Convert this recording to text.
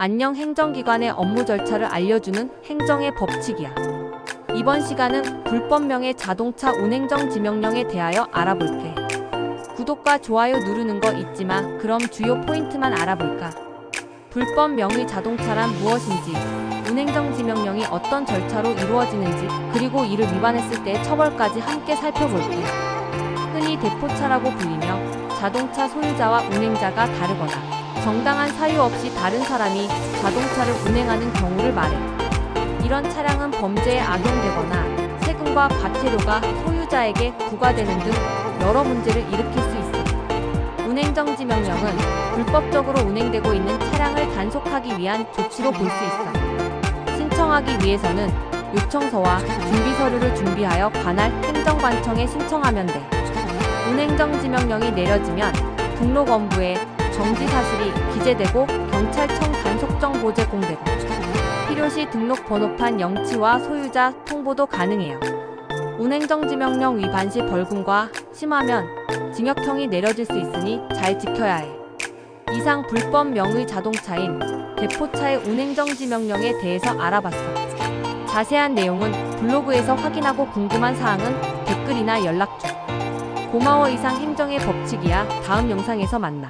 안녕 행정기관의 업무 절차를 알려주는 행정의 법칙이야. 이번 시간은 불법명의 자동차 운행정 지명령에 대하여 알아볼게. 구독과 좋아요 누르는 거 잊지 마. 그럼 주요 포인트만 알아볼까? 불법 명의 자동차란 무엇인지, 운행정 지명령이 어떤 절차로 이루어지는지, 그리고 이를 위반했을 때의 처벌까지 함께 살펴볼게. 흔히 대포차라고 불리며 자동차 소유자와 운행자가 다르거나 정당한 사유 없이 다른 사람이 자동차를 운행하는 경우를 말해. 이런 차량은 범죄에 악용되거나 세금과 과태료가 소유자에게 부과되는 등 여러 문제를 일으킬 수 있어. 운행정지 명령은 불법적으로 운행되고 있는 차량을 단속하기 위한 조치로 볼 수 있어. 신청하기 위해서는 요청서와 준비 서류를 준비하여 관할 행정관청에 신청하면 돼. 운행정지 명령이 내려지면 등록원부에 정지 사실이 기재되고 경찰청 단속정보 제공되고 필요시 등록 번호판 영치와 소유자 통보도 가능해요. 운행정지 명령 위반 시 벌금과 심하면 징역형이 내려질 수 있으니 잘 지켜야 해. 이상 불법 명의 자동차인 대포차의 운행정지 명령에 대해서 알아봤어. 자세한 내용은 블로그에서 확인하고 궁금한 사항은 댓글이나 연락 줘. 고마워 이상 행정의 법칙이야. 다음 영상에서 만나.